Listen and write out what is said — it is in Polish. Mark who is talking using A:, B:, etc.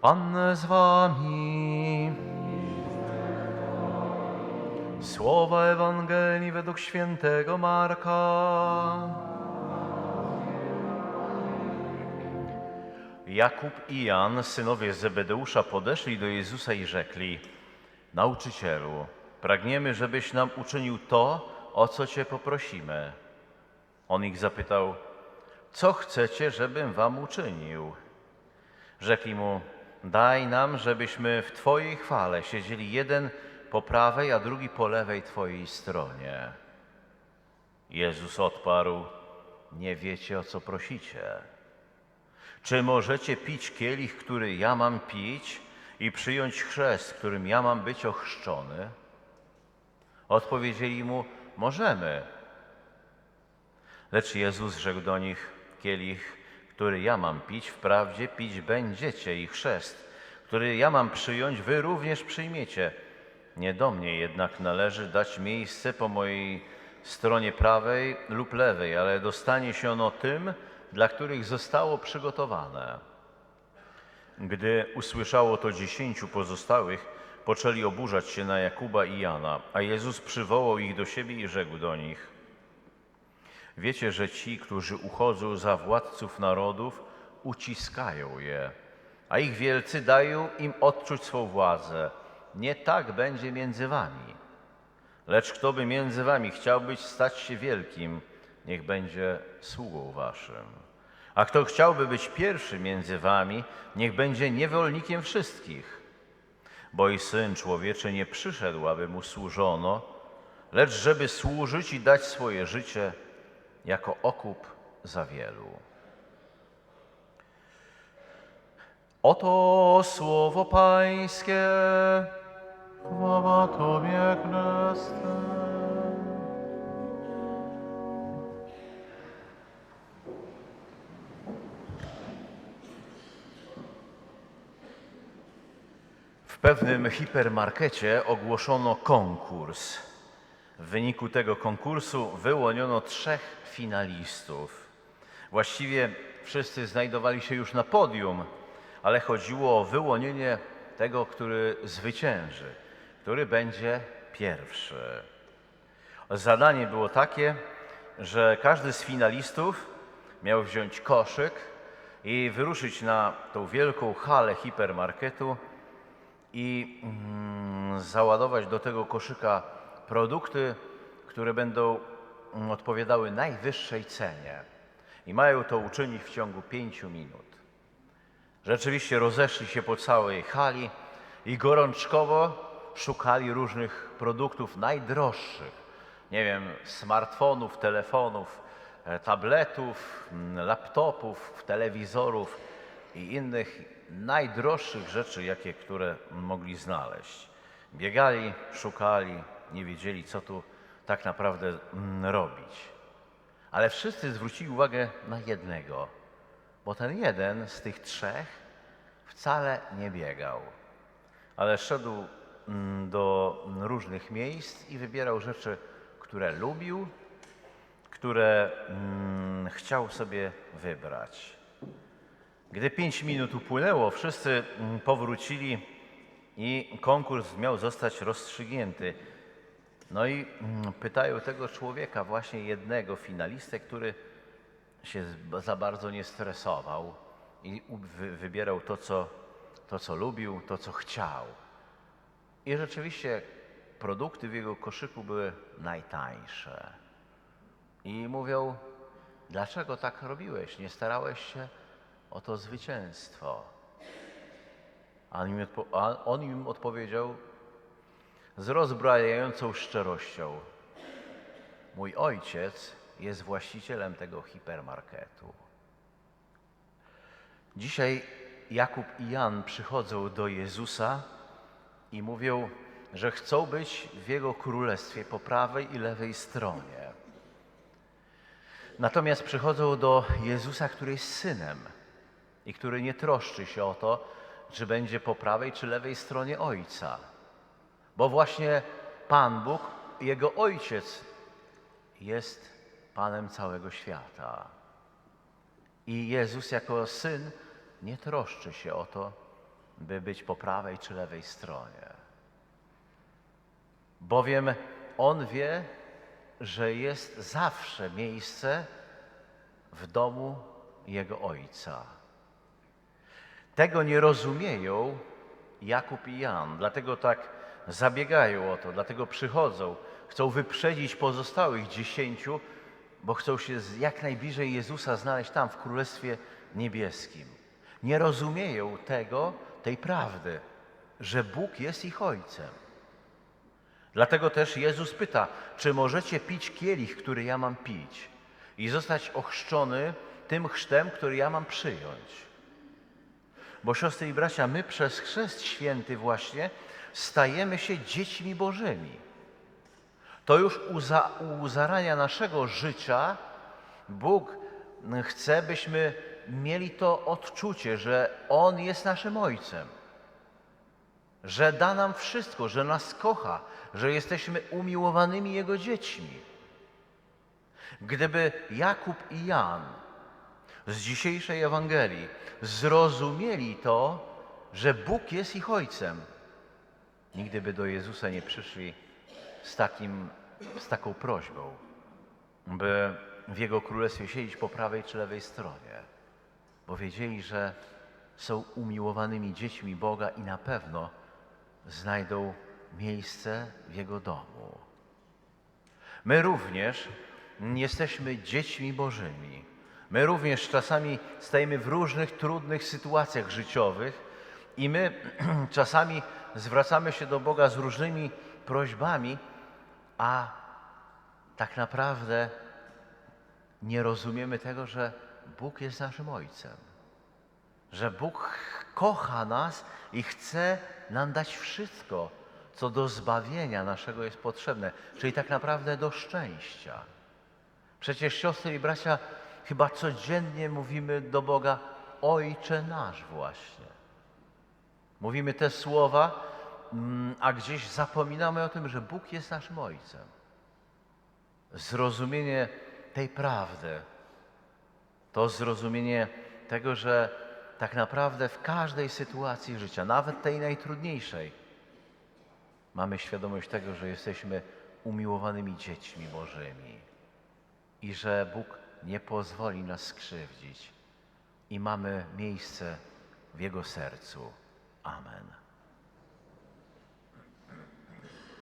A: Pan z wami. Słowa Ewangelii według świętego Marka. Jakub i Jan, synowie Zebedeusza, podeszli do Jezusa i rzekli: Nauczycielu, pragniemy, żebyś nam uczynił to, o co Cię poprosimy. On ich zapytał: Co chcecie, żebym wam uczynił? Rzekli mu: Daj nam, żebyśmy w Twojej chwale siedzieli jeden po prawej, a drugi po lewej Twojej stronie. Jezus odparł: Nie wiecie, o co prosicie. Czy możecie pić kielich, który ja mam pić, i przyjąć chrzest, którym ja mam być ochrzczony? Odpowiedzieli mu: Możemy. Lecz Jezus rzekł do nich: Kielich, który ja mam pić, wprawdzie pić będziecie i chrzest, który ja mam przyjąć, wy również przyjmiecie. Nie do mnie jednak należy dać miejsce po mojej stronie prawej lub lewej, ale dostanie się ono tym, dla których zostało przygotowane. Gdy usłyszało to dziesięciu pozostałych, poczęli oburzać się na Jakuba i Jana, a Jezus przywołał ich do siebie i rzekł do nich: Wiecie, że ci, którzy uchodzą za władców narodów, uciskają je, a ich wielcy dają im odczuć swą władzę. Nie tak będzie między wami. Lecz kto by między wami chciał być stać się wielkim, niech będzie sługą waszym. A kto chciałby być pierwszy między wami, niech będzie niewolnikiem wszystkich. Bo i Syn Człowieczy nie przyszedł, aby mu służono, lecz żeby służyć i dać swoje życie jako okup za wielu. Oto słowo Pańskie.
B: Chwała Tobie, Chryste.
A: W pewnym hipermarkecie ogłoszono konkurs. W wyniku tego konkursu wyłoniono trzech finalistów. Właściwie wszyscy znajdowali się już na podium, ale chodziło o wyłonienie tego, który zwycięży, który będzie pierwszy. Zadanie było takie, że każdy z finalistów miał wziąć koszyk i wyruszyć na tą wielką halę hipermarketu i mm, załadować do tego koszyka produkty, które będą mm, odpowiadały najwyższej cenie. I mają to uczynić w ciągu pięciu minut. Rzeczywiście rozeszli się po całej hali i gorączkowo szukali różnych produktów najdroższych. Nie wiem, smartfonów, telefonów, e, tabletów, mm, laptopów, telewizorów i innych najdroższych rzeczy, jakie które mogli znaleźć. Biegali, szukali, nie wiedzieli, co tu tak naprawdę mm, robić. Ale wszyscy zwrócili uwagę na jednego, bo ten jeden z tych trzech wcale nie biegał, ale szedł mm, do różnych miejsc i wybierał rzeczy, które lubił, które mm, chciał sobie wybrać. Gdy pięć minut upłynęło, wszyscy powrócili i konkurs miał zostać rozstrzygnięty. No i mm, pytają tego człowieka, właśnie jednego finalistę, który się za bardzo nie stresował i wybierał to co, to, co lubił, to, co chciał. I rzeczywiście produkty w jego koszyku były najtańsze. I mówią, dlaczego tak robiłeś? Nie starałeś się o to zwycięstwo. A on im, on im odpowiedział z rozbrajającą szczerością. Mój ojciec jest właścicielem tego hipermarketu. Dzisiaj Jakub i Jan przychodzą do Jezusa i mówią, że chcą być w Jego królestwie po prawej i lewej stronie. Natomiast przychodzą do Jezusa, który jest synem i który nie troszczy się o to, czy będzie po prawej czy lewej stronie Ojca. Bo właśnie Pan Bóg, Jego Ojciec jest Panem całego świata. I Jezus jako Syn nie troszczy się o to, by być po prawej czy lewej stronie. Bowiem On wie, że jest zawsze miejsce w domu Jego Ojca. Tego nie rozumieją Jakub i Jan, dlatego tak zabiegają o to, dlatego przychodzą, chcą wyprzedzić pozostałych dziesięciu, bo chcą się jak najbliżej Jezusa znaleźć tam w Królestwie Niebieskim. Nie rozumieją tego, tej prawdy, że Bóg jest ich Ojcem. Dlatego też Jezus pyta, czy możecie pić kielich, który ja mam pić i zostać ochrzczony tym chrztem, który ja mam przyjąć. Bo siostry i bracia, my przez chrzest święty właśnie stajemy się dziećmi Bożymi. To już u, za, u zarania naszego życia Bóg chce, byśmy mieli to odczucie, że On jest naszym Ojcem że da nam wszystko, że nas kocha, że jesteśmy umiłowanymi Jego dziećmi. Gdyby Jakub i Jan z dzisiejszej Ewangelii zrozumieli to, że Bóg jest ich Ojcem, nigdy by do Jezusa nie przyszli z, takim, z taką prośbą, by w Jego Królestwie siedzieć po prawej czy lewej stronie, bo wiedzieli, że są umiłowanymi dziećmi Boga i na pewno znajdą miejsce w Jego domu. My również jesteśmy dziećmi Bożymi. My również czasami stajemy w różnych trudnych sytuacjach życiowych i my czasami zwracamy się do Boga z różnymi prośbami, a tak naprawdę nie rozumiemy tego, że Bóg jest naszym Ojcem że Bóg kocha nas i chce nam dać wszystko, co do zbawienia naszego jest potrzebne, czyli tak naprawdę do szczęścia. Przecież siostry i bracia, chyba codziennie mówimy do Boga Ojcze nasz właśnie. Mówimy te słowa, mm, a gdzieś zapominamy o tym, że Bóg jest naszym Ojcem. Zrozumienie tej prawdy to zrozumienie tego, że tak naprawdę w każdej sytuacji życia, nawet tej najtrudniejszej, mamy świadomość tego, że jesteśmy umiłowanymi dziećmi Bożymi i że Bóg nie pozwoli nas skrzywdzić i mamy miejsce w Jego sercu. 阿门